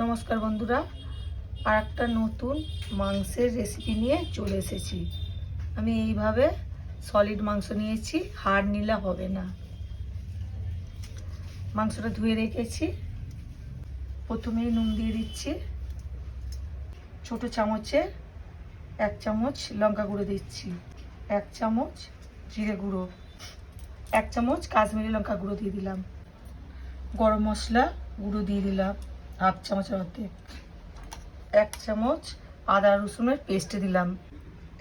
নমস্কার বন্ধুরা। আর একটা নতুন মাংসের রেসিপি নিয়ে চলে এসেছি। আমি এইভাবে সলিড মাংস নিয়েছি, হাড় নিলে হবে না। মাংসটা ধুয়ে রেখেছি। প্রথমেই নুন দিয়ে দিচ্ছি। ছোট চামচে এক চামচ লঙ্কা গুঁড়ো দিচ্ছি। এক চামচ জিরে গুঁড়ো। এক চামচ কাশ্মীরি লঙ্কা গুঁড়ো দিয়ে দিলাম। গরম মশলা গুঁড়ো দিয়ে দিলাম। হাফ চামচের অর্ধেক এক চামচ আদা রসুনের পেস্ট দিলাম।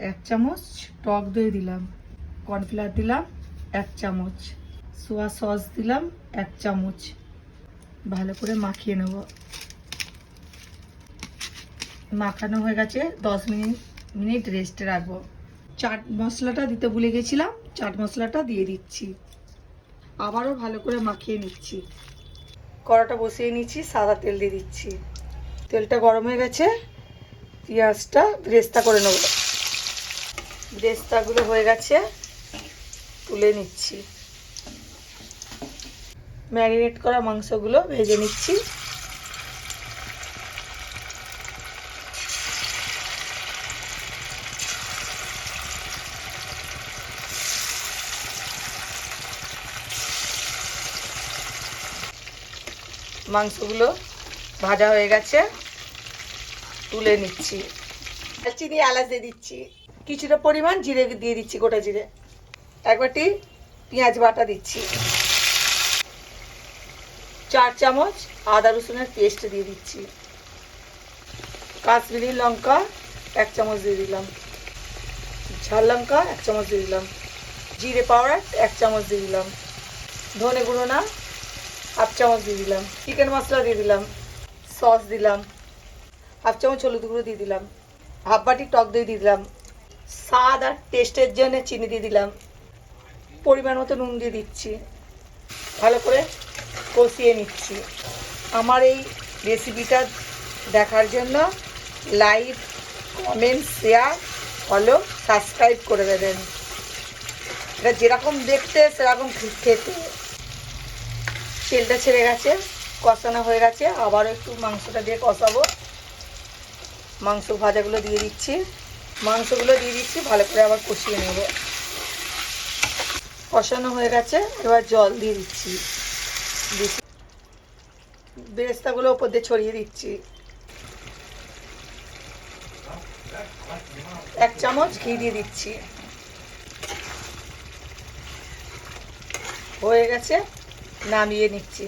এক চামচ টক দই দিলাম। কর্নফ্লাওয়ার দিলাম এক চামচ। সোয়া সস দিলাম এক চামচ। ভালো করে মাখিয়ে নেব। মাখানো হয়ে গেছে, দশ মিনিট মিনিট রেস্টে রাখব। চাট মশলাটা দিতে ভুলে গেছিলাম, চাট মশলাটা দিয়ে দিচ্ছি। আবারও ভালো করে মাখিয়ে নিচ্ছি। কড়াটা বসিয়ে নিচ্ছি, সাদা তেল দিয়ে দিচ্ছি। তেলটা গরম হয়ে গেছে, পেঁয়াজটা ব্রেস্তা করে নেব। ব্রেস্তাগুলো হয়ে গেছে, তুলে নিচ্ছি। ম্যারিনেট করা মাংসগুলো ভেজে নিচ্ছি। মাংসগুলো ভাজা হয়ে গেছে। তুলে নিচ্ছি। চিনি এলাচ দিয়ে দিচ্ছি। কিছুটা পরিমাণ জিরে দিয়ে দিচ্ছি, গোটা জিরে। একবারটি পেঁয়াজ বাটা দিচ্ছি। চার চামচ আদা রসুনের পেস্ট দিয়ে দিচ্ছি। কাশ্মীরি লঙ্কা এক চামচ দিয়ে দিলাম। ঝাল লঙ্কা এক চামচ দিয়ে দিলাম। জিরে পাউডার এক চামচ দিয়ে দিলাম। ধনে গুঁড়ো না হাফ চামচ দিয়ে দিলাম। চিকেন মশলা দিয়ে দিলাম। সস দিলাম। হাফ চামচ হলুদ গুঁড়ো দিয়ে দিলাম। হাফ বাটি টক দই দিয়ে দিলাম। স্বাদ আর টেস্টের জন্য চিনি দিয়ে দিলাম। পরিমাণ মতো নুন দিয়ে দিচ্ছি। ভালো করে কষিয়ে নিচ্ছি। আমার এই রেসিপিটা দেখার জন্য like comment share follow subscribe করে দেবেন। এটা যেরকম দেখতে, সেরকম খেতে। তেলটা ছেড়ে গেছে, কষানো হয়ে গেছে। আবারও একটু মাংসটা দিয়ে কষাবো। মাংস ভাজাগুলো দিয়ে দিচ্ছি। মাংসগুলো দিয়ে দিচ্ছি, ভালো করে আবার কষিয়ে নেব। কষানো হয়ে গেছে, এবার জল দিয়ে দিচ্ছি। বেরেস্তাগুলো ওপর দিয়ে ছড়িয়ে দিচ্ছি। এক চামচ ঘি দিয়ে দিচ্ছি। হয়ে গেছে। নামিয়ে নিচ্ছি।